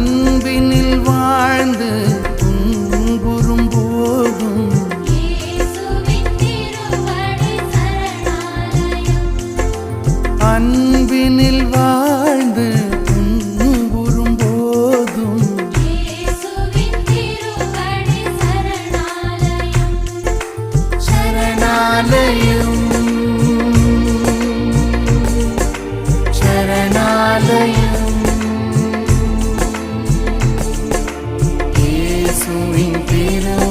அன்பினில் வாழ்ந்து துன்புறும் போதும். அன்பினில் வாழ்ந்து துன்புறும் போதும். சரணாலயம். சரணாலயம். sentido.